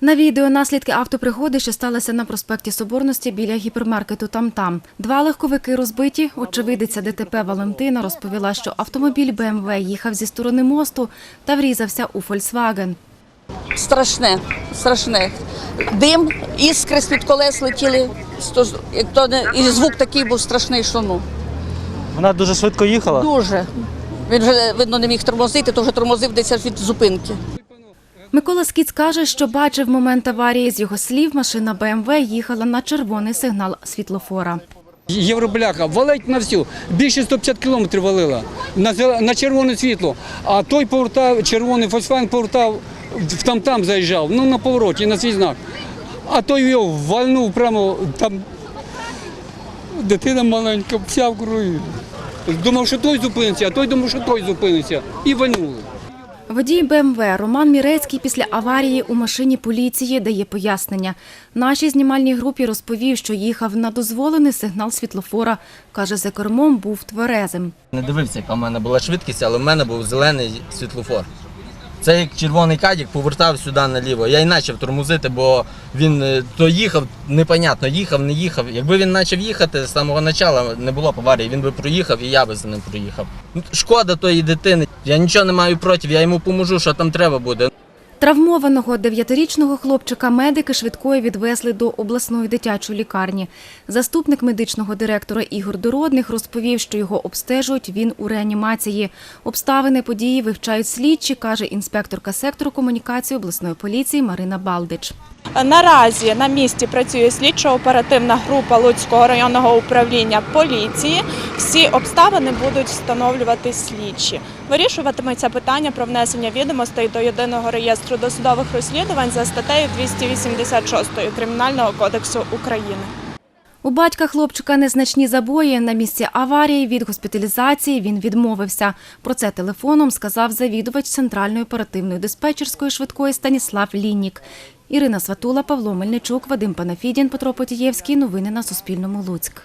На відео наслідки автопригоди, що сталося на проспекті Соборності біля гіпермаркету Там-Там. Два легковики розбиті. Очевидиця ДТП Валентина розповіла, що автомобіль БМВ їхав зі сторони мосту та врізався у Фольксваген. Страшне, страшне. Дим, іскри з-під колес летіли. І звук такий був страшний, що ну. Вона дуже швидко їхала. Дуже. Він вже, видно, не міг тормозити, то вже тормозив десь від зупинки. Микола Скіц каже, що бачив момент аварії. З його слів, машина БМВ їхала на червоний сигнал світлофора. Євробляха валить на всю. Більше 150 кілометрів валила на, червоне світло. А той повертав, червоний Volkswagen повертав, в там-там заїжджав, ну на повороті, на свій знак. А той його вальнув прямо там. Дитина маленька, вся в крові. Думав, що той зупиниться, а той думав, що той зупиниться. І вальнули. Водій БМВ Роман Мірецький після аварії у машині поліції дає пояснення. Нашій знімальній групі розповів, що їхав на дозволений сигнал світлофора. Каже, за кермом був тверезим. Не дивився, яка в мене була швидкість, але в мене був зелений світлофор. Це як червоний кадік повертав сюди наліво. Я й почав тормозити, бо він е, то їхав, непонятно, їхав, не їхав. Якби він почав їхати з самого початку, не було аварії, він би проїхав і я би за ним проїхав. Ну, Шкода тої дитини. Я нічого не маю проти, я йому поможу, що там треба буде. Травмованого дев'ятирічного хлопчика медики швидкою відвезли до обласної дитячої лікарні. Заступник медичного директора Ігор Дородних розповів, що його обстежують він у реанімації. Обставини події вивчають слідчі, каже інспекторка сектору комунікації обласної поліції Марина Балдич. Наразі на місці працює слідчо-оперативна група Луцького районного управління поліції. Всі обставини будуть встановлювати слідчі. Вирішуватиметься питання про внесення відомостей до єдиного реєстру досудових розслідувань за статтею 286 Кримінального кодексу України. У батька хлопчика незначні забої. На місці аварії від госпіталізації він відмовився. Про це телефоном сказав завідувач Центральної оперативної диспетчерської швидкої Станіслав Ліннік. Ірина Сватула, Павло Мельничук, Вадим Панафідін, Петро Потієвський. Новини на Суспільному. Луцьк.